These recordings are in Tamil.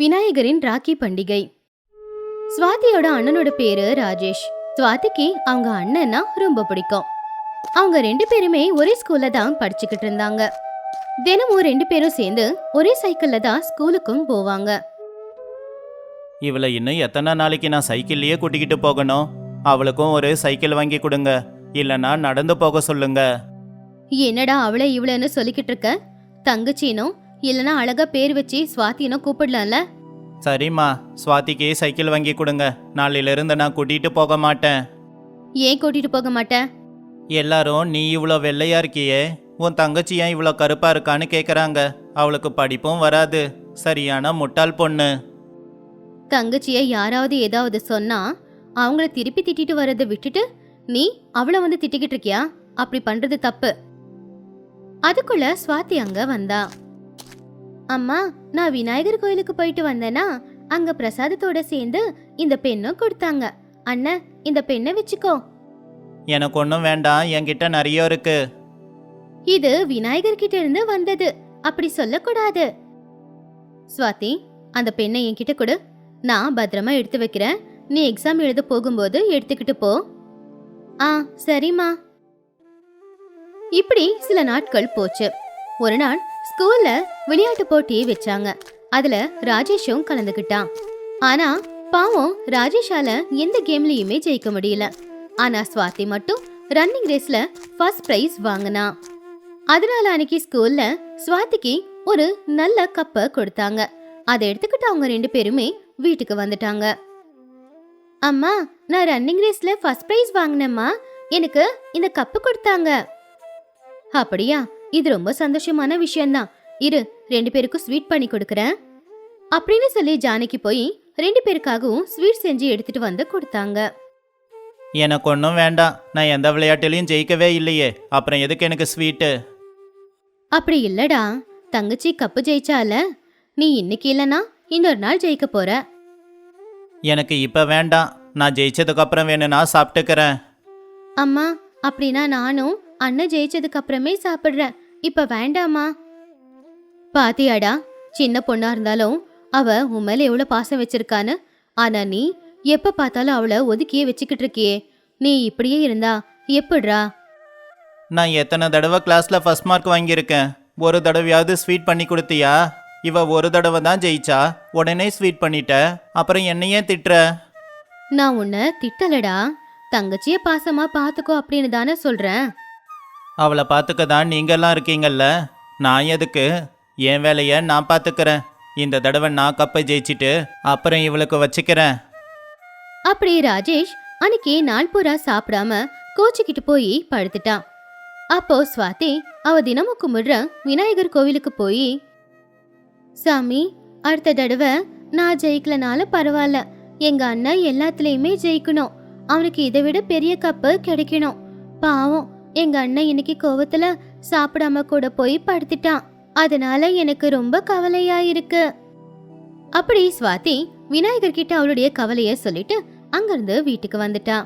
விநாயகரின் ராக்கி பண்டிகை. ஸ்வாதியோட அண்ணனோட பேரு ராஜேஷ். ஸ்வாதிக்கு அவங்க அண்ணன்னா ரொம்ப பிடிக்கும். அவங்க ரெண்டு பேருமே ஒரே ஸ்கூல்ல தான் படிச்சுக்கிட்டு இருந்தாங்க. தினமும் ரெண்டு பேரும் சேர்ந்து ஒரே சைக்கிள்ல தான் ஸ்கூலுக்கும் போவாங்க. இவளை இன்னும் எத்தனை நாளைக்கு நான் சைக்கிள்லயே கூட்டிக்கிட்டு போகணும்? அவளுக்கும் ஒரு சைக்கிள் வாங்கி கொடுங்க. இல்லைன்னா நடந்து போக சொல்லுங்க. என்னடா அவளை இவளன்னு சொல்லிக்கிட்டு இருக்க? தங்கச்சினும் இல்லனா அழகா பேர் வச்சு ஸ்வாதினும் கூப்பிடலாம்ல? சரிம்மா சுவாதிக்கு சைக்கிள் வாங்கி கொடுங்க. நாளையிலிருந்து நான் கூட்டிகிட்டு போக மாட்டேன். ஏன் கூட்டிட்டு போக மாட்டேன்? எல்லாரும் நீ இவ்வளோ வெள்ளையா இருக்கியே. உன் தங்கச்சி ஏன் இவ்வளோ கருப்பா இருக்கான்னு கேட்குறாங்க அவளுக்கு படிப்பும் வராது. சரியான முட்டாள் பொண்ணு. தங்கச்சிய யாராவது ஏதாவது சொன்னா அவங்கள திருப்பி திட்டிட்டு வரதை விட்டுட்டு நீ அவளை வந்து திட்டிக்கிட்டு இருக்கியா? அப்படி பண்றது தப்பு. அதுக்குள்ள ஸ்வாதி அங்க வந்தா. அம்மா நான் விநாயகர் கோயிலுக்கு போயிட்டு வந்தேனா அங்க பிரசாதத்தோட சேர்ந்து இந்த பெண்ணும் கொடுத்தாங்க. அண்ணன் இந்த பெண்ணை வச்சுக்கோ. எனக்கு ஒன்றும் வேண்டாம் என்கிட்ட நிறைய இருக்கு. இது விநாயகர் கிட்ட இருந்து வந்தது. அப்படி சொல்லக்கூடாது. ஸ்வாதி அந்த பெண்ணை என்கிட்ட கொடு. நான் பத்திரமா எடுத்து வைக்கிறேன். நீ எக்ஸாம் எழுத போகும்போது எடுத்துக்கிட்டு போ. ஆ சரிம்மா. இப்படி சில நாட்கள் போச்சு. ஒரு நாள் ஸ்கூல்ல விளையாட்டு போட்டி வச்சாங்க. அதுல ராஜேஷும் கலந்துக்கிட்டான் ஆனா பாவம் ராஜேஷால எந்த கேம்லயுமே ஜெயிக்க முடியல. ஆனா ஸ்வாதி மட்டும் ரன்னிங் ரேஸ்ல ஃபர்ஸ்ட் பிரைஸ் வாங்கினா அதனால அன்னைக்கு ஸ்கூல்ல ஸ்வாதிக்கு ஒரு நல்ல கப்பை கொடுத்தாங்க. அதை எடுத்துக்கிட்டு அவங்க ரெண்டு பேருமே வீட்டுக்கு வந்துட்டாங்க. அம்மா நான் ரன்னிங் ரேஸ்ல ஃபர்ஸ்ட் பிரைஸ் வாங்கினேம்மா. எனக்கு இந்த கப்பு கொடுத்தாங்க. அப்படியா? இது ரொம்ப சந்தோஷமான விஷயம்தான். இரு ரெண்டு பேருக்கும் ஸ்வீட் பண்ணி கொடுக்கறேன். அப்படின்னு சொல்லி ஜானகி போய் ரெண்டு பேருக்காகவும் ஸ்வீட் செஞ்சு எடுத்துட்டு வந்து கொடுத்தாங்க. எனக்கு ஒன்றும் வேண்டாம். நான் எந்த விளையாட்டுலையும் ஜெயிக்கவே இல்லையே. அப்புறம் எதுக்கு எனக்கு ஸ்வீட்டு அப்படி இல்லடா. தங்கச்சி கப்பு ஜெயிச்சால. நீ இன்னைக்கு இல்லனா இன்னொரு நாள் ஜெயிக்க போற. எனக்கு இப்போ வேண்டாம். நான் ஜெயிச்சதுக்கு அப்புறம் வேணும்னா சாப்பிட்டுக்கிறேன். அம்மா அப்படின்னா நானும் அண்ணன் ஜெயிச்சதுக்கு அப்புறமே சாப்பிடுறேன். இப்ப வேண்டாமா பாத்தியாடா சின்ன பொண்ணா இருந்தாலும் அவ உன் மேல எவ்வளவு பாசம் வச்சிருக்கான்னு. ஆனா நீ எப்ப பார்த்தாலும் அவளை ஒதுக்கியே வச்சுக்கிட்டு இருக்கியே. நீ இப்படியே இருந்தா எப்படிரா நான் எத்தனை தடவை கிளாஸில் ஃபர்ஸ்ட் மார்க் வாங்கியிருக்கேன். ஒரு தடவையாவது ஸ்வீட் பண்ணி கொடுத்தியா? இவ ஒரு தடவை தான் ஜெயிச்சா? உடனே ஸ்வீட் பண்ணிட்ட. அப்புறம் என்னையே திட்டுற? நான் உன்னை திட்டலடா. தங்கச்சிய பாசமா பாத்துக்கோ அப்படின்னு தானே சொல்றேன். அவளை பார்த்துக்க தான் நீங்கள்லாம் இருக்கீங்கல்ல? நான் எதுக்கு? என் வேலையை நான் பார்த்துக்கிறேன். இந்த தடவை நான் கப்பை ஜெயிச்சிட்டு அப்புறம் இவளுக்கு வச்சுக்கிறேன். அப்படி ராஜேஷ் அன்னைக்கு நாள் பூரா சாப்பிடாம கோச்சிக்கிட்டு போய் படுத்துட்டான். அப்போ சுவாதி அவ தினமும் கும்பிடுற விநாயகர் கோவிலுக்கு போய் சாமி அடுத்த தடவை நான் ஜெயிக்கலனாலும் பரவாயில்ல. எங்க அண்ணன் எல்லாத்துலயுமே ஜெயிக்கணும். அவனுக்கு இதை விட பெரிய கப்பு கிடைக்கணும். பாவம் எங்க அண்ணன் இன்னைக்கு கோவத்துல சாப்பிடாம கூட போய் படுத்துட்டான். அதனால எனக்கு ரொம்ப கவலையா இருக்கு. அப்படி சுவாதி விநாயகர் கிட்ட அவளுடைய கவலைய சொல்லிட்டு அங்கிருந்து வீட்டுக்கு வந்துட்டா.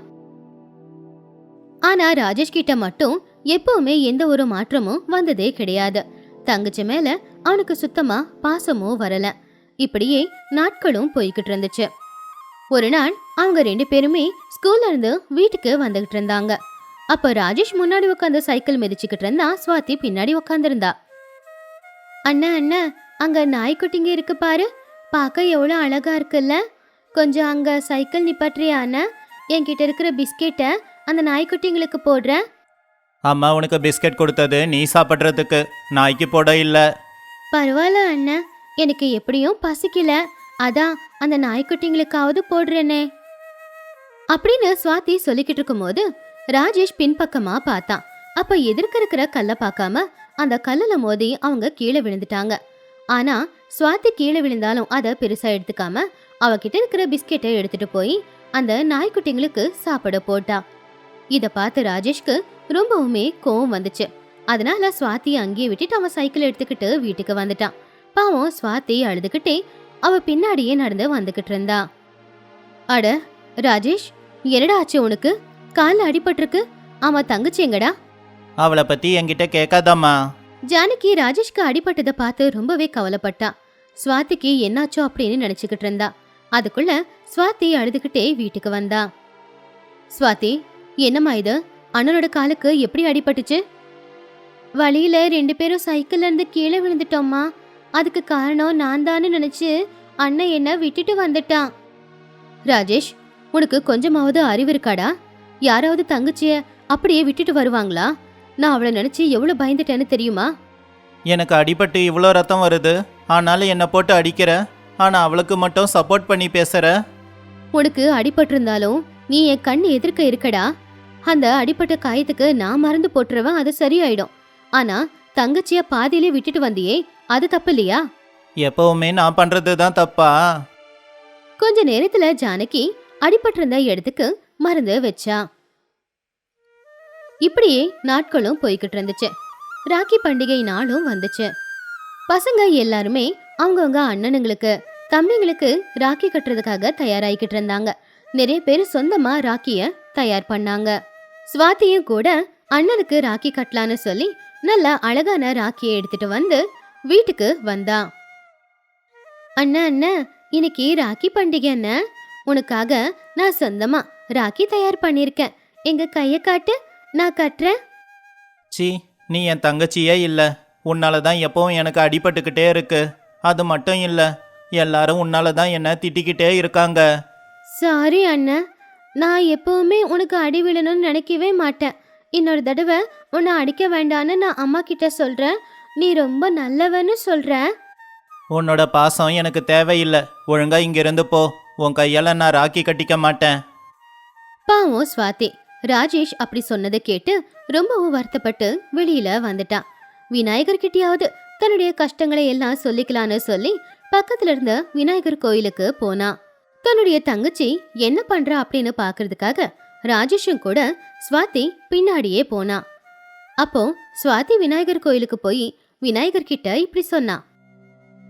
ஆனா ராஜேஷ் கிட்ட மட்டும் எப்பவுமே எந்த ஒரு மாற்றமும் வந்ததே கிடையாது. தங்கச்சி மேல அவனுக்கு சுத்தமா பாசமும் வரல. இப்படியே நாட்களும் போய்கிட்டு இருந்துச்சு. ஒரு நாள் அவங்க ரெண்டு பேருமே ஸ்கூல்ல இருந்து வீட்டுக்கு வந்துகிட்டு இருந்தாங்க. அப்ப ராஜேஷ் முன்னாடி உட்காந்து சைக்கிள் மிதிச்சுக்கிட்டு இருந்தா ஸ்வாதி பின்னாடி உட்காந்துருந்தா அண்ணா அண்ணா அங்க நாய்க்குட்டிங்க இருக்கு பாரு. பார்க்க எவ்வளோ அழகா இருக்குல்ல. கொஞ்சம் அங்க சைக்கிள் நிப்பாட்டுறியா அண்ணா? என்கிட்ட இருக்கிற பிஸ்கெட்டை அந்த நாய்க்குட்டிங்களுக்கு போடுறேன் அம்மா உனக்கு பிஸ்கட் கொடுத்தது நீ சாப்பிட்றதுக்கு. நாய்க்கு போட இல்லை. பரவாயில்ல அண்ணா. எனக்கு எப்படியும் பசிக்கல. அதான் அந்த நாய்க்குட்டிங்களுக்காவது போடுறேனே. அப்படின்னு சுவாதி சொல்லிக்கிட்டு இருக்கும்போது ராஜேஷ் பின்பக்கமா பார்த்தான் அப்ப எதிர்க்க இருக்கிற கல்லை பார்க்காம அந்த கல்லுல மோதி அவங்க கீழே விழுந்துட்டாங்க. ஆனா சுவாதி கீழே விழுந்தாலும் அதை பெருசா எடுத்துக்காம அவகிட்ட இருக்கிற பிஸ்கெட்டை எடுத்துட்டு போய் அந்த நாய்க்குட்டிங்களுக்கு சாப்பிட போட்டா. இத பார்த்து ராஜேஷ்க்கு ரொம்பவுமே கோவம் வந்துச்சு. அதனால சுவாதியை அங்கேயே விட்டுட்டு அவன் சைக்கிள் எடுத்துக்கிட்டு வீட்டுக்கு வந்துட்டான். பாவம் சுவாதி அழுதுகிட்டே அவ பின்னாடியே நடந்து வந்துகிட்டு இருந்தா. அட ராஜேஷ் என்னடா ஆச்சு உனக்கு? கால்ல அடிபட்டிருக்கு. ஆமா தங்கச்சி எங்கடா? அவளை பற்றி என்கிட்ட கேட்காதம்மா. ஜானகி ராஜேஷ்க்கு அடிபட்டதை பார்த்து ரொம்பவே கவலைப்பட்டா. ஸ்வாதிக்கு என்னாச்சோ அப்படின்னு நினைச்சுக்கிட்டு இருந்தா. அதுக்குள்ள ஸ்வாதி அழுதுகிட்டே வீட்டுக்கு வந்தா. ஸ்வாதி என்னம்மா இது? அண்ணனோட காலுக்கு எப்படி அடிபட்டுச்சு? வழியில ரெண்டு பேரும் சைக்கிள்ல இருந்து கீழே விழுந்துட்டோம்மா. அதுக்கு காரணம் நான் தான்னு நினைச்சு அண்ணன் என்ன விட்டுட்டு வந்துட்டான். ராஜேஷ் உனக்கு கொஞ்சமாவது அறிவு இருக்காடா? யாராவது தங்கச்சிய அப்படியே விட்டுட்டு வருவாங்களா? நான் அவளை நினைச்சு எவ்வளவு பயந்துட்டேன்னு தெரியுமா? எனக்கு அடிபட்டு இவ்வளோ ரத்தம் வருது. ஆனாலும் என்னை போட்டு அடிக்கிற? ஆனால் அவளுக்கு மட்டும் சப்போர்ட் பண்ணி பேசுற? உனக்கு அடிபட்டிருந்தாலும் நீ என் கண் எதிர்க்க இருக்கடா. அந்த அடிபட்ட காயத்துக்கு நான் மருந்து போட்டுருவேன் அது சரியாயிடும். ஆனா தங்கச்சிய பாதியிலே விட்டுட்டு வந்தியே அது தப்பு இல்லையா? எப்பவுமே நான் பண்ணுறது தான் தப்பா? கொஞ்ச நேரத்துல ஜானகி அடிபட்டிருந்த இடத்துக்கு மருந்து வச்சா. இப்படியே நாட்களும் போய்கிட்டு இருந்துச்சு. ராக்கி பண்டிகை நாளும் வந்துச்சு. பசங்க எல்லாருமே அவங்கவுங்க அண்ணனுங்களுக்கு தம்பிங்களுக்கு ராக்கி கட்டுறதுக்காக தயாராகிக்கிட்டு இருந்தாங்க. நிறைய பேர் சொந்தமா ராக்கிய தயார் பண்ணாங்க. சுவாத்தியும் கூட அண்ணனுக்கு ராக்கி கட்டலான்னு சொல்லி நல்ல அழகான ராக்கியை எடுத்துட்டு வந்து வீட்டுக்கு வந்தா. அண்ணா அண்ணா இன்னைக்கு ராக்கி பண்டிகை அண்ணா. உனக்காக நான் சொந்தமா ராக்கி தயார் பண்ணிருக்கேன் எங்க கைய காட்டு. நான் கட்டுறேன். சி நீ என் தங்கச்சியே இல்லை. உன்னால தான் எப்பவும் எனக்கு அடிபட்டுக்கிட்டே இருக்கு. அது மட்டும் இல்லை எல்லாரும் உன்னால தான் என்ன திட்டிக்கிட்டே இருக்காங்க. சாரி அண்ணா. நான் எப்பவுமே உனக்கு அடி விழணும்னு நினைக்கவே மாட்டேன். இன்னொரு தடவை உன்னை அடிக்க வேண்டான்னு நான் அம்மா கிட்ட சொல்றேன். நீ ரொம்ப நல்லவன்னு சொல்ற. உன்னோட பாசம் எனக்கு தேவையில்லை. ஒழுங்கா இங்கிருந்து போ. உன் கையால் நான் ராக்கி கட்டிக்க மாட்டேன். பாவம் ஸ்வாதி ராஜேஷ் அப்படி சொன்னதை கேட்டு ரொம்பவும் வருத்தப்பட்டு வெளியில வந்துட்டான். விநாயகர் கிட்டயாவது தன்னுடைய கஷ்டங்களை எல்லாம் சொல்லிக்கலான்னு சொல்லி பக்கத்துல இருந்த விநாயகர் கோயிலுக்கு போனான். தன்னுடைய தங்கச்சி என்ன பண்றா அப்படின்னு பாக்குறதுக்காக ராஜேஷும் கூட ஸ்வாதி பின்னாடியே போனா அப்போ ஸ்வாதி விநாயகர் கோயிலுக்கு போய் விநாயகர் கிட்ட இப்படி சொன்னா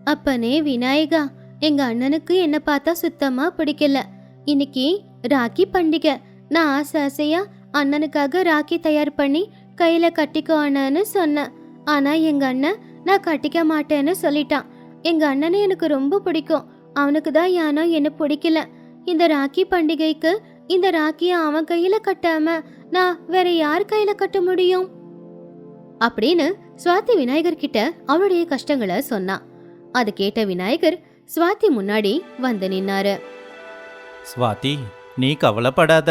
அப்பனே விநாயகா எங்க அண்ணனுக்கு என்ன பார்த்தா சுத்தமா பிடிக்கல. இன்னைக்கு ராக்கி பண்டிகை. நான் ஆசை ஆசையாக அண்ணனுக்காக ராக்கி தயார் பண்ணி கையில் கட்டிக்கோ அண்ணன்னு சொன்னேன். ஆனால் எங்கள் அண்ணன் நான் கட்டிக்க மாட்டேன்னு சொல்லிட்டான். எங்கள் அண்ணனை எனக்கு ரொம்ப பிடிக்கும். அவனுக்கு தான் யானோ என்ன பிடிக்கல. இந்த ராக்கி பண்டிகைக்கு இந்த ராக்கியை அவன் கையில் கட்டாம நான் வேற யார் கையில் கட்ட முடியும்? அப்படின்னு சுவாதி விநாயகர் கிட்ட அவளுடைய கஷ்டங்களை சொன்னான் அது கேட்ட விநாயகர் சுவாதி முன்னாடி வந்து நின்னாரு. ஸ்வாதி நீ கவலைப்படாத.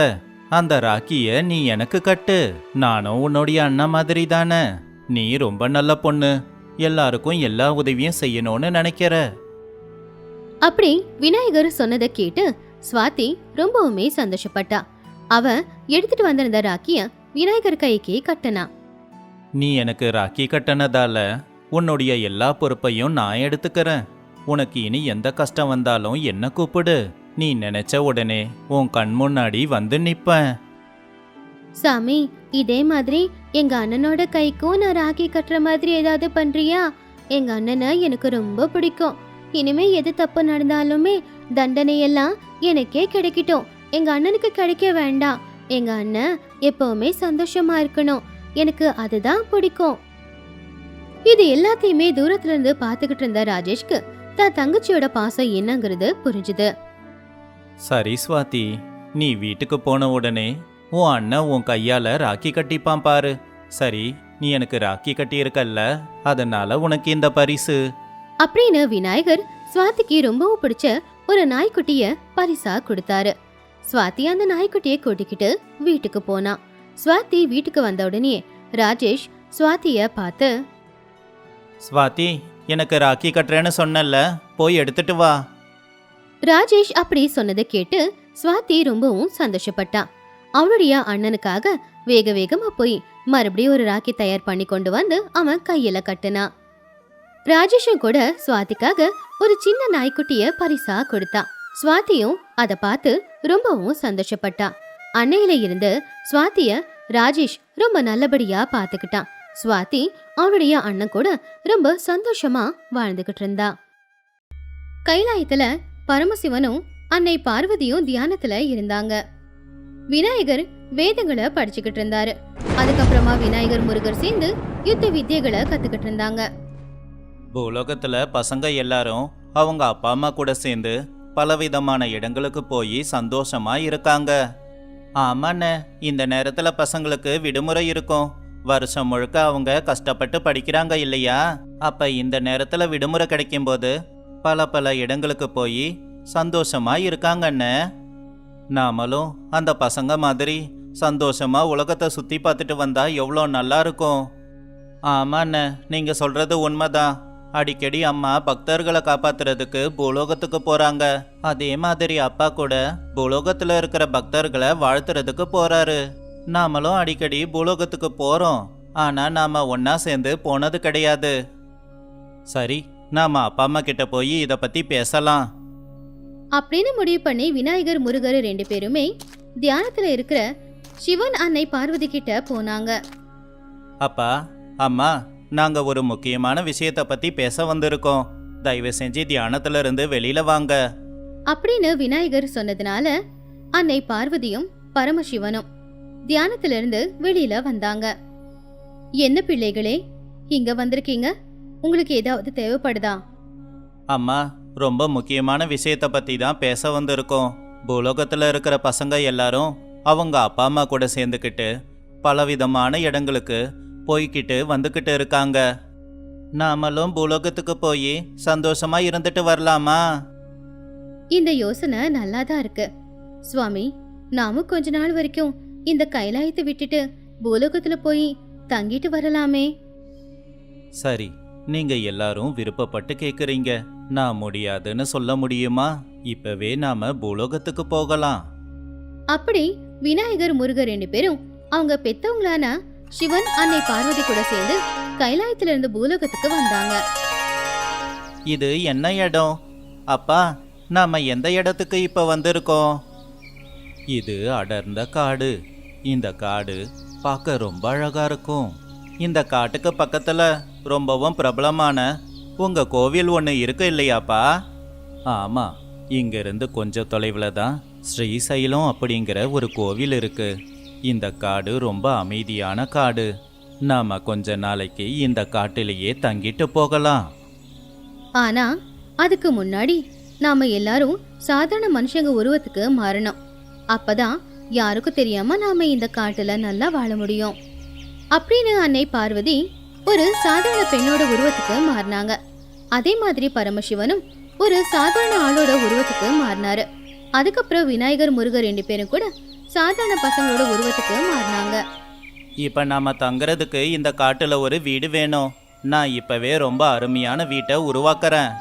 அந்த ராக்கிய நீ எனக்கு கட்டு. நானும் உன்னுடைய அண்ணா மாதிரி தானே நீ ரொம்ப நல்ல பொண்ணு. எல்லாருக்கும் எல்லா உதவியும் செய்யணும்னு நினைக்கிற. அப்படி விநாயகர் சொன்னதை கேட்டு ஸ்வாதி ரொம்பவுமே சந்தோஷப்பட்டா. அவ எடுத்துட்டு வந்திருந்த ராக்கிய விநாயகர் கைக்கு கட்டினா. நீ எனக்கு ராக்கி கட்டினதால உன்னுடைய எல்லா பொறுப்பையும் நான் எடுத்துக்கிறேன். உனக்கு இனி எந்த கஷ்டம் வந்தாலும் என்ன கூப்பிடு. நீ நினைச்ச உடனே உன் கண் முன்னாடி வந்து நிப்பேன். சாமி இதே மாதிரி எங்க அண்ணனோட கைக்கும் நான் ராக்கி கட்டுற மாதிரி ஏதாவது பண்றியா? எங்க அண்ணனை எனக்கு ரொம்ப பிடிக்கும். இனிமே எது தப்பு நடந்தாலுமே தண்டனை எல்லாம் எனக்கே கிடைக்கட்டும். எங்க அண்ணனுக்கு கிடைக்க வேண்டாம். எங்க அண்ணன் எப்பவுமே சந்தோஷமா இருக்கணும். எனக்கு அதுதான் பிடிக்கும். இது எல்லாத்தையுமே தூரத்துல இருந்து பாத்துக்கிட்டு இருந்த ராஜேஷ்க்கு தான் தங்கச்சியோட பாசம் என்னங்கிறது புரிஞ்சுது. சரி ஸ்வாதி நீ வீட்டுக்கு போன உடனே உன் அண்ணன் உன் கையால ராக்கி கட்டிப்பான் பாரு. சரி நீ எனக்கு ராக்கி கட்டியிருக்கல்ல அதனால உனக்கு இந்த பரிசு. அப்படின்னு விநாயகர் ஸ்வாதிக்கு ரொம்பவும் பிடிச்ச ஒரு நாய்க்குட்டிய பரிசா கொடுத்தாரு. ஸ்வாதி அந்த நாய்க்குட்டிய கூட்டிக்கிட்டு வீட்டுக்கு போனா. ஸ்வாதி வீட்டுக்கு வந்த உடனே ராஜேஷ் ஸ்வாதிய பார்த்து ஸ்வாதி எனக்கு ராக்கி கட்டுறேன்னு சொன்னல போய் எடுத்துட்டு வா. ராஜேஷ் அப்படி சொன்னதை கேட்டு சுவாதி ரொம்பவும் சந்தோஷப்பட்டா. அவளுடைய அண்ணனுக்காக வேக வேகமா போய் மறுபடியும் ஒரு ராக்கி தயார் பண்ணி கொண்டு வந்து அவன் கையில கட்டுனா. ராஜேஷும் கூட சுவாதிக்காக ஒரு சின்ன நாய்க்குட்டிய பரிசா கொடுத்தான் சுவாத்தியும் அதை பார்த்து ரொம்பவும் சந்தோஷப்பட்டா. அன்னையில இருந்து சுவாத்திய ராஜேஷ் ரொம்ப நல்லபடியா பாத்துக்கிட்டான் சுவாதி அவனுடைய அண்ணன் கூட ரொம்ப சந்தோஷமா வாழ்ந்துகிட்டு இருந்தா. கைலாயத்துல பரமசிவனும் அன்னை பார்வதியும் தியானத்துல இருந்தாங்க. விநாயகர் வேதங்களை படிச்சுக்கிட்டு இருந்தாரு. அதுக்கப்புறமா விநாயகர் முருகர் சேர்ந்து யுத்த வித்தியைகளை கத்துக்கிட்டு இருந்தாங்க. பூலோகத்துல பசங்க எல்லாரும் அவங்க அப்பா அம்மா கூட சேர்ந்து பலவிதமான இடங்களுக்கு போய் சந்தோஷமா இருக்காங்க. ஆமாண்ணே இந்த நேரத்துல பசங்களுக்கு விடுமுறை இருக்கும். வருஷம் முழுக்க அவங்க கஷ்டப்பட்டு படிக்கிறாங்க இல்லையா? அப்ப இந்த நேரத்துல விடுமுறை கிடைக்கும்போது பல பல இடங்களுக்கு போய் சந்தோஷமா இருக்காங்கண்ணே. நாமளும் அந்த பசங்க மாதிரி சந்தோஷமா உலகத்தை சுத்தி பார்த்துட்டு வந்தா எவ்வளோ நல்லா இருக்கும். ஆமாண்ண நீங்க சொல்றது உண்மைதான். அடிக்கடி அம்மா பக்தர்களை காப்பாத்துறதுக்கு பூலோகத்துக்கு போறாங்க. அதே மாதிரி அப்பா கூட பூலோகத்துல இருக்கிற பக்தர்களை வாழ்த்துறதுக்கு போறாரு. நாமளும் அடிக்கடி பூலோகத்துக்கு போறோம். ஆனா நாம ஒன்னா சேர்ந்து போனது கிடையாது. சரி நாம அப்பா அம்மா கிட்ட போய் இத பத்தி பேசலாம். அப்படின்னு முடிவு பண்ணி விநாயகர் முருகர் ரெண்டு பேருமே தியானத்துல இருக்கிற சிவன் அன்னை பார்வதி கிட்ட போனாங்க. அப்பா அம்மா நாங்க ஒரு முக்கியமான விஷயத்த பத்தி பேச வந்திருக்கோம். தயவு செஞ்சு தியானத்துல இருந்து வெளியில வாங்க. அப்படின்னு விநாயகர் சொன்னதுனால அன்னை பார்வதியும் பரமசிவனும் தியானத்திலிருந்து வெளியில வந்தாங்க. என்ன பிள்ளைகளே இங்க வந்திருக்கீங்க? உங்களுக்கு ஏதாவது தேவைப்படுதா? அம்மா ரொம்ப முக்கியமான விஷயத்த பத்தி தான் பேச வந்திருக்கோம். பூலோகத்துல இருக்கிற பசங்க எல்லாரும் அவங்க அப்பா அம்மா கூட சேர்ந்துக்கிட்டு பலவிதமான இடங்களுக்கு போய்கிட்டு வந்துக்கிட்டு இருக்காங்க. நாமளும் பூலோகத்துக்கு போய் சந்தோஷமா இருந்துட்டு வரலாமா? இந்த யோசனை நல்லா தான் இருக்கு. சுவாமி நாமும் கொஞ்ச நாள் வரைக்கும் இந்த கைலாயத்தை விட்டுட்டு பூலோகத்துல போய் தங்கிட்டு வரலாமே. சரி நீங்க எல்லாரும் விருப்பப்பட்டு கேக்குறீங்க. நான் முடியாதுன்னு சொல்ல முடியுமா? இப்பவே நாம பூலோகத்துக்கு போகலாம். அப்படி விநாயகர் முருகர் ரெண்டு பேரும் அவங்க பெத்தவங்களான சிவன் அன்னை பார்வதி கூட சேர்ந்து கைலாயத்துல இருந்து பூலோகத்துக்கு வந்தாங்க. இது என்ன இடம்? அப்பா நாம எந்த இடத்துக்கு இப்ப வந்திருக்கோம்? இது அடர்ந்த காடு. இந்த காடு பார்க்க ரொம்ப அழகா இருக்கும். இந்த காட்டுக்கு பக்கத்துல ரொம்பவும் பிரபலமான உங்க கோவில் ஒன்று இருக்கு இல்லையாப்பா? ஆமாம் இங்கிருந்து கொஞ்சம் தொலைவில் தான் ஸ்ரீசைலம் அப்படிங்கிற ஒரு கோவில் இருக்கு. இந்த காடு ரொம்ப அமைதியான காடு. நாம கொஞ்ச நாளைக்கு இந்த காட்டிலேயே தங்கிட்டு போகலாம். ஆனா அதுக்கு முன்னாடி நாம எல்லாரும் சாதாரண மனுஷங்க உருவத்துக்கு மாறணும். அப்பதான் யாருக்கும் தெரியாம நாம இந்த காட்டுல நல்லா வாழ முடியும். அப்படின்னு அன்னை பார்வதி ஒரு சாதாரண பெண்ணோட உருவத்துக்கு மாறினாங்க. அதே மாதிரி பரமசிவனும் ஒரு சாதாரண ஆளோட உருவத்துக்கு மாறினாரு. அதுக்கப்புறம் விநாயகர் முருகர் ரெண்டு பேரும் கூட சாதாரண பசங்களோட உருவத்துக்கு மாறினாங்க. இப்ப நாம தங்குறதுக்கு இந்த காட்டுல ஒரு வீடு வேணும். நான் இப்பவே ரொம்ப அருமையான வீட்டை உருவாக்குறேன்.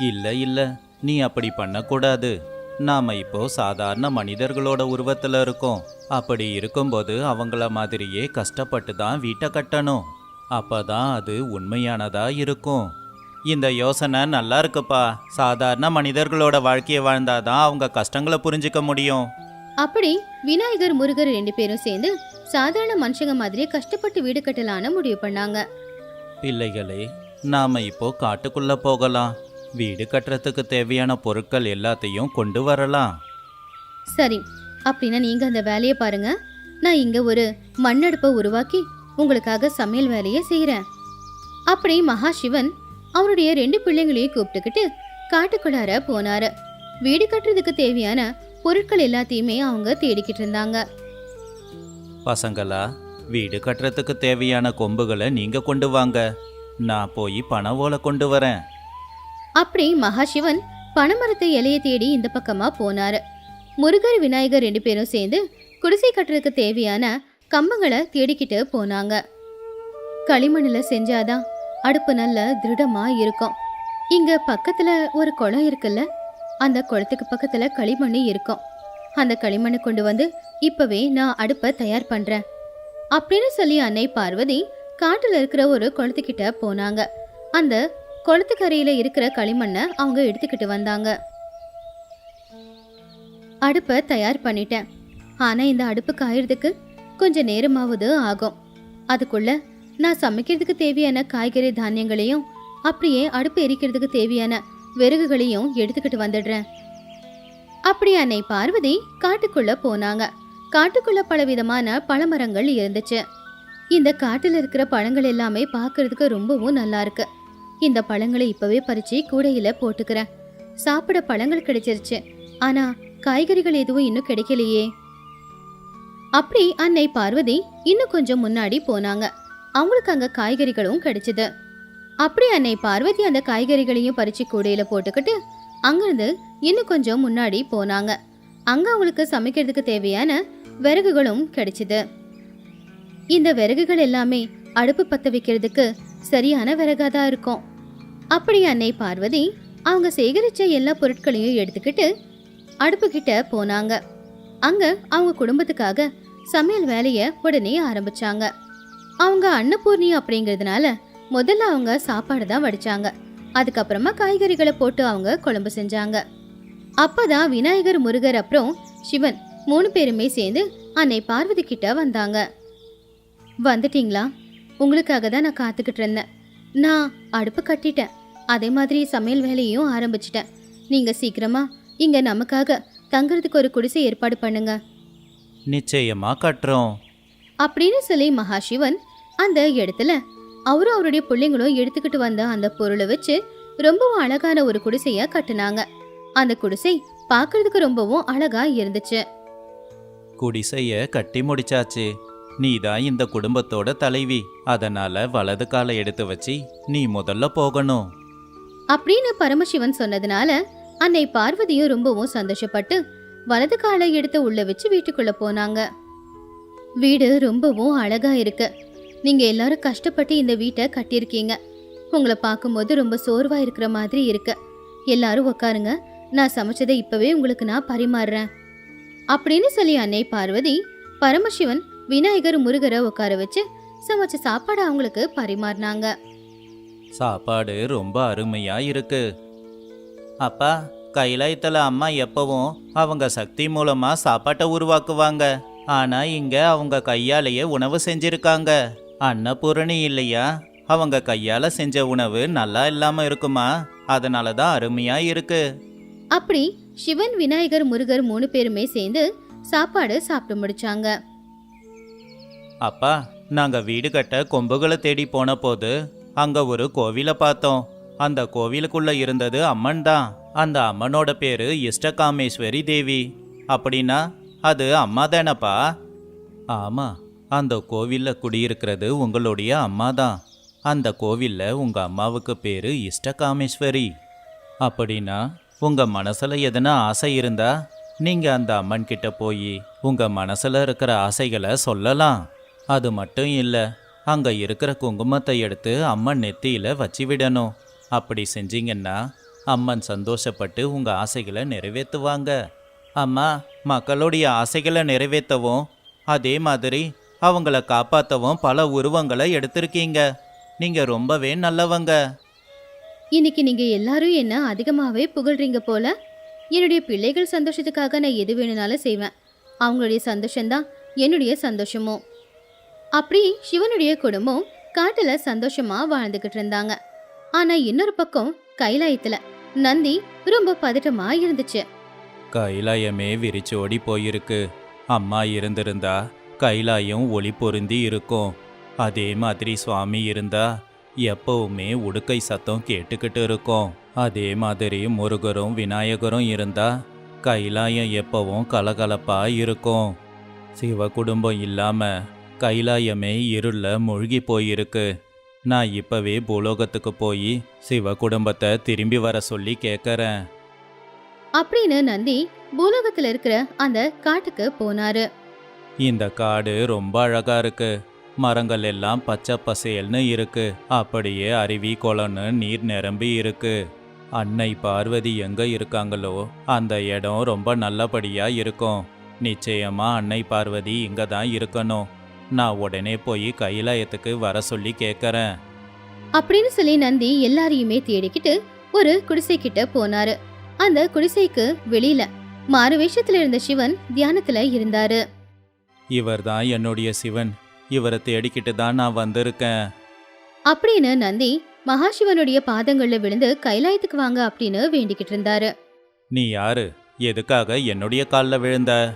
இல்ல இல்ல. நீ அப்படி பண்ணக்கூடாது. நாம இப்போ சாதாரண மனிதர்களோட உருவத்துல இருக்கோம். அப்படி இருக்கும்போது அவங்கள மாதிரியே கஷ்டப்பட்டு தான் வீட்டை கட்டணும். அப்பதான் அது உண்மையானதா இருக்கும். இந்த யோசனை நல்லா இருக்குப்பா. சாதாரண மனிதர்களோட வாழ்க்கையை வாழ்ந்தாதான் அவங்க கஷ்டங்களை புரிஞ்சுக்க முடியும். அப்படி விநாயகர் முருகர் ரெண்டு பேரும் சேர்ந்து சாதாரண மனுஷங்க மாதிரியே கஷ்டப்பட்டு வீடு கட்டலான்னு முடிவு பண்ணாங்க. பிள்ளைகளே நாம இப்போ காட்டுக்குள்ள போகலாம். வீடு கட்டுறதுக்கு தேவையான பொருட்கள் எல்லாத்தையும் கொண்டு வரலாம். சரி அப்படின்னா நீங்க அந்த வேலையை பாருங்க. நான் இங்க ஒரு மண்ணடுப்பை உருவாக்கி உங்களுக்காக சமையல் வேலையை செய்யறேன் அப்படி மகாசிவன் அவருடைய ரெண்டு பிள்ளைங்களையும் கூப்பிட்டுக்கிட்டு காட்டுக்குள்ளார போனாரு. வீடு கட்டுறதுக்கு தேவையான பொருட்கள் எல்லாத்தையுமே அவங்க தேடிக்கிட்டு இருந்தாங்க. பசங்களா வீடு கட்டுறதுக்கு தேவையான கொம்புகளை நீங்க கொண்டு வாங்க. நான் போய் பண ஓலை கொண்டு வரேன். அப்படி மகாசிவன் பனைமரத்து இலையை தேடி இந்த பக்கமா போனாரு. முருகர் விநாயகர் ரெண்டு பேரும் சேர்ந்து குடிசை கட்டுறதுக்கு தேவையான கம்பங்களை தேடிக்கிட்டு போனாங்க. களிமண்ணில் செஞ்சாதான் அடுப்பு நல்ல திருடமா இருக்கும். இங்க பக்கத்துல ஒரு குளம் இருக்குல்ல அந்த குளத்துக்கு பக்கத்துல களிமண் இருக்கும். அந்த களிமண்ணை கொண்டு வந்து இப்பவே நான் அடுப்பை தயார் பண்றேன். அப்படின்னு சொல்லி அன்னை பார்வதி காட்டுல இருக்கிற ஒரு குளத்துக்கிட்ட போனாங்க. அந்த குளத்துக்கரையில இருக்கிற களிமண்ணை அவங்க எடுத்துக்கிட்டு வந்தாங்க. அடுப்பை தயார் பண்ணிட்டேன். ஆனா இந்த அடுப்பு காயறதுக்கு கொஞ்சம் நேரமாவது ஆகும். அதுக்குள்ள நான் சமைக்கிறதுக்கு தேவையான காய்கறி தானியங்களையும் அப்படியே அடுப்பு எரிக்கிறதுக்கு தேவையான விறகுகளையும் எடுத்துக்கிட்டு வந்துடுறேன். அப்படி அன்னை பார்வதி காட்டுக்குள்ள போனாங்க. காட்டுக்குள்ள பலவிதமான பழமரங்கள் இருந்துச்சு. இந்த காட்டுல இருக்கிற பழங்கள் எல்லாமே பார்க்கறதுக்கு ரொம்பவும் நல்லா இருக்கு. இந்த பழங்களை இப்பவே பறிச்சு கூடையில போட்டுக்கிறேன். சாப்பிட பழங்கள் கிடைச்சிருச்சு. ஆனா காய்கறிகள் எதுவும் இன்னும் கிடைக்கலையே. அப்படி அன்னை பார்வதி இன்னும் கொஞ்சம் முன்னாடி போனாங்க. அவங்களுக்கு அங்க காய்கறிகளும் கிடைச்சது. அப்படி அன்னை பார்வதி அந்த காய்கறிகளையும் பறிச்சு கூடையில போட்டுக்கிட்டு அங்கிருந்து இன்னும் கொஞ்சம் முன்னாடி போனாங்க. அங்க அவங்களுக்கு சமைக்கிறதுக்கு தேவையான விறகுகளும் கிடைச்சது. இந்த விறகுகள் எல்லாமே அடுப்பு பத்த வைக்கிறதுக்கு சரியான விறகா தான் இருக்கும். அப்படி அன்னை பார்வதி அவங்க சேகரிச்ச எல்லா பொருட்களையும் எடுத்துக்கிட்டு அடுப்பு கிட்ட போனாங்க. அங்க அவங்க குடும்பத்துக்காக சமையல் வேலையை உடனே ஆரம்பிச்சாங்க. அவங்க அன்னபூர்ணி அப்படிங்கிறதுனால முதல்ல அவங்க சாப்பாடு தான் வடிச்சாங்க. அதுக்கப்புறமா காய்கறிகளை போட்டு அவங்க குழம்பு செஞ்சாங்க. அப்பதான் விநாயகர் முருகர் அப்புறம் சிவன் மூணு பேருமே சேர்ந்து அன்னை பார்வதி கிட்ட வந்தாங்க. வந்துட்டீங்களா? உங்களுக்காக தான் நான் காத்துக்கிட்டு இருந்தேன். நான் அடுப்பு கட்டிட்டேன். அதே மாதிரி சமையல் வேலையும் ஆரம்பிச்சிட்டேன். நீங்க சீக்கிரமா இங்க நமக்காக தங்குறதுக்கு ஒரு குடிசை ஏற்பாடு பண்ணுங்க. நிச்சயமா கட்டுறோம் அப்படின்னு சொல்லி மகாசிவன் அந்த இடத்துல அவரும் அவருடைய பிள்ளைங்களும் எடுத்துக்கிட்டு வந்த அந்த பொருளை வச்சு ரொம்பவும் அழகான ஒரு குடிசைய கட்டுனாங்க. அந்த குடிசை பார்க்கிறதுக்கு ரொம்பவும் அழகா இருந்துச்சு. குடிசைய கட்டி முடிச்சாச்சு. நீ தான் இந்த குடும்பத்தோட தலைவி. அதனால வலது காலை எடுத்து வச்சு நீ முதல்ல போகணும். அப்படின்னு பரமசிவன் சொன்னதுனால அன்னை பார்வதியும் ரொம்பவும் சந்தோஷப்பட்டு வலது காலை எடுத்து உள்ள வச்சு வீட்டுக்குள்ள போனாங்க. வீடு ரொம்பவும் அழகா இருக்கு. நீங்க எல்லாரும் கஷ்டப்பட்டு இந்த வீட்டை கட்டியிருக்கீங்க. உங்களை பார்க்கும்போது ரொம்ப சோர்வா இருக்கிற மாதிரி இருக்கு. எல்லாரும் உட்காருங்க நான் சமைச்சதை இப்பவே உங்களுக்கு நான் பரிமாறுறேன். அப்படின்னு சொல்லி அன்னை பார்வதி பரமசிவன் விநாயகர் முருகரை உட்கார வச்சு சமைச்ச சாப்பாடு அவங்களுக்கு பரிமாறினாங்க. சாப்பாடு ரொம்ப அருமையா இருக்கு. அப்பா கைலாயத்துல அம்மா எப்பவும் அவங்க சக்தி மூலமா சாப்பாட்டை உருவாக்குவாங்க. ஆனா இங்க அவங்க கையாலேயே உணவு செஞ்சிருக்காங்க. அன்னபூரணி இல்லையா? அவங்க கையால செஞ்ச உணவு நல்லா இல்லாம இருக்குமா? அதனால தான் அருமையா இருக்கு. அப்படி சிவன் விநாயகர் முருகர் மூணு பேருமே சேர்ந்து சாப்பாடு சாப்பிட்டு முடிச்சாங்க. அப்பா நாங்க வீடு கட்ட கொம்புகளை தேடி போன போது அங்க ஒரு கோவிலை பார்த்தோம். அந்த கோவிலுக்குள்ள இருந்தது அம்மன் தான். அந்த அம்மனோட பேரு இஷ்டகாமேஸ்வரி தேவி. அப்படின்னா அது அம்மா தானப்பா? ஆமா அந்த கோவிலில் குடியிருக்கிறது உங்களுடைய அம்மா தான். அந்த கோவிலில் உங்கள் அம்மாவுக்கு பேரு இஷ்டகாமேஸ்வரி. அப்படின்னா உங்கள் மனசில் எதனா ஆசை இருந்தா நீங்கள் அந்த அம்மன் கிட்ட போய் உங்கள் மனசில் இருக்கிற ஆசைகளை சொல்லலாம். அது மட்டும் இல்லை அங்கே இருக்கிற குங்குமத்தை எடுத்து அம்மன் நெத்தியில் வச்சு விடணும். அப்படி செஞ்சீங்கன்னா அம்மன் சந்தோஷப்பட்டு உங்கள் ஆசைகளை நிறைவேற்றுவாங்க. அம்மா மக்களுடைய ஆசைகளை நிறைவேற்றவும் அதே மாதிரி அவங்கள காப்பாற்றவும் பல உருவங்களை எடுத்திருக்கீங்க. நீங்கள் ரொம்பவே நல்லவங்க. இன்னைக்கு நீங்கள் எல்லாரும் என்ன அதிகமாகவே புகழ்றீங்க போல? என்னுடைய பிள்ளைகள் சந்தோஷத்துக்காக நான் எது வேணும்னாலும் செய்வேன். அவங்களுடைய சந்தோஷம்தான் என்னுடைய சந்தோஷமும். அப்படி சிவனுடைய குடும்பம் காட்டில் சந்தோஷமாக வாழ்ந்துக்கிட்டு இருந்தாங்க. ஆனா இன்னொரு பக்கம் கைலாயத்துல நந்தி ரொம்ப பதட்டமா இருந்துச்சு. கைலாயமே விரிச்சோடி போயிருக்கு. அம்மா இருந்திருந்தா கைலாயம் ஒளி பொருந்தி இருக்கும். அதே மாதிரி சுவாமி இருந்தா எப்பவுமே உடுக்கை சத்தம் கேட்டுக்கிட்டு இருக்கும். அதே மாதிரி முருகரும் விநாயகரும் இருந்தா கைலாயம் எப்பவும் கலகலப்பா இருக்கும். சிவ குடும்பம் இல்லாம கைலாயமே இருள மூழ்கி போயிருக்கு. நான் இப்பவே பூலோகத்துக்கு போய் சிவ குடும்பத்தை திரும்பி வர சொல்லி கேட்கறேன் அப்படின்னு நந்தி பூலோகத்துல இருக்கிற அந்த காட்டுக்கு போனாரு. இந்த காடு ரொம்ப அழகா இருக்கு. மரங்கள் எல்லாம் பச்சை பசேல்னு இருக்கு. அப்படியே அருவி குளம்னு நீர் நிரம்பி இருக்கு. அன்னை பார்வதி எங்க இருக்காங்களோ அந்த இடம் ரொம்ப நல்லபடியா இருக்கும். நிச்சயமா அன்னை பார்வதி இங்க தான் இருக்கணும். நான் உடனே போய் கைலாயத்துக்கு வர சொல்லி கேட்கறேன் அப்படின்னு சொல்லி நந்தி எல்லாரையுமே தேடிக்கிட்டு ஒரு குடிசை கிட்ட போனாரு. அந்த குடிசைக்கு வெளியில மாறு வேஷத்துல இருந்த சிவன் தியானத்துல இருந்தாரு. இவர்தான் என்னுடைய சிவன். இவரை தேடிக்கிட்டு தான் நான் வந்திருக்கேன். அப்படின்னு நந்தி மகாசிவனுடைய பாதங்கள்ல விழுந்து கைலாயத்துக்கு வாங்க அப்படின்னு வேண்டிக்கிட்டு இருந்தாரு. நீ யாரு? எதுக்காக என்னுடைய காலில் விழுந்த?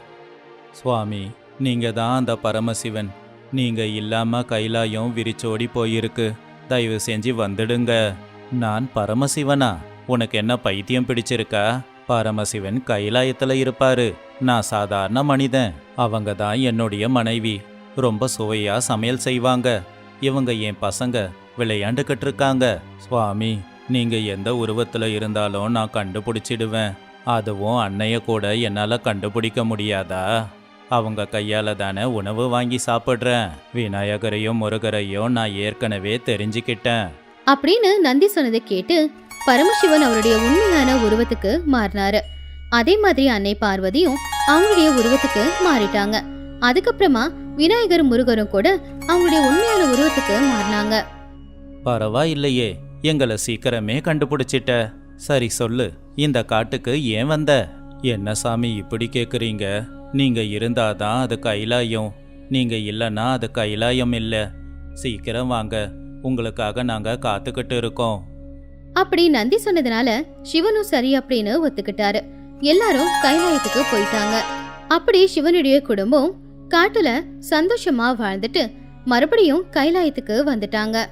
சுவாமி நீங்க தான் அந்த பரமசிவன். நீங்க இல்லாம கைலாயம் விரிச்சோடி போயிருக்கு. தயவு செஞ்சு வந்துடுங்க. நான் பரமசிவனா? உனக்கு என்ன பைத்தியம் பிடிச்சிருக்கா? பரமசிவன் கைலாயத்துல இருப்பாரு. நான் சாதாரண மனிதன். அவங்க தான் என்னுடைய மனைவி. ரொம்ப சுவையா சமையல் செய்வாங்க. இவங்க என் பசங்க. விளையாண்டுக்கிட்டு இருக்காங்க. சுவாமி நீங்க எந்த உருவத்துல இருந்தாலும் நான் கண்டுபிடிச்சிடுவேன். அதுவும் அன்னைய கூட என்னால் கண்டுபிடிக்க முடியாதா? அவங்க கையால தானே உணவு வாங்கி சாப்பிட்றேன். விநாயகரையும் முருகரையும் நான் ஏற்கனவே தெரிஞ்சுக்கிட்டேன். அப்படின்னு நந்தி சொன்னதை கேட்டு பரமசிவன் அவருடைய உண்மையான உருவத்துக்கு மாறினாரு. அதே மாதிரி அன்னை பார்வதியும் அவங்களுடைய உருவத்துக்கு மாறிட்டாங்க. அதுக்கப்புறமா விநாயகர் முருகரும் கூட அவங்களுடைய உண்மையான உருவத்துக்கு மாறினாங்க. பரவாயில்லையே எங்களை சீக்கிரமே கண்டுபிடிச்சிட்ட. சரி சொல்லு இந்த காட்டுக்கு ஏன் வந்த? என்ன சாமி இப்படி கேக்குறீங்க? நீங்க இருந்தாதான் அது கைலாயம். நீங்க இல்லைன்னா அது கைலாயம் இல்ல. சீக்கிரம் வாங்க. உங்களுக்காக நாங்க காத்துக்கிட்டு இருக்கோம். அப்படி நந்தி சொன்னதுனால சிவனும் சரி அப்படின்னு ஒத்துக்கிட்டாரு. எல்லாரும் கைலாயத்துக்கு போயிட்டாங்க. அப்படி சிவனுடைய குடும்பம் காட்டுல சந்தோஷமா வாழ்ந்துட்டு மறுபடியும் கைலாயத்துக்கு வந்துட்டாங்க.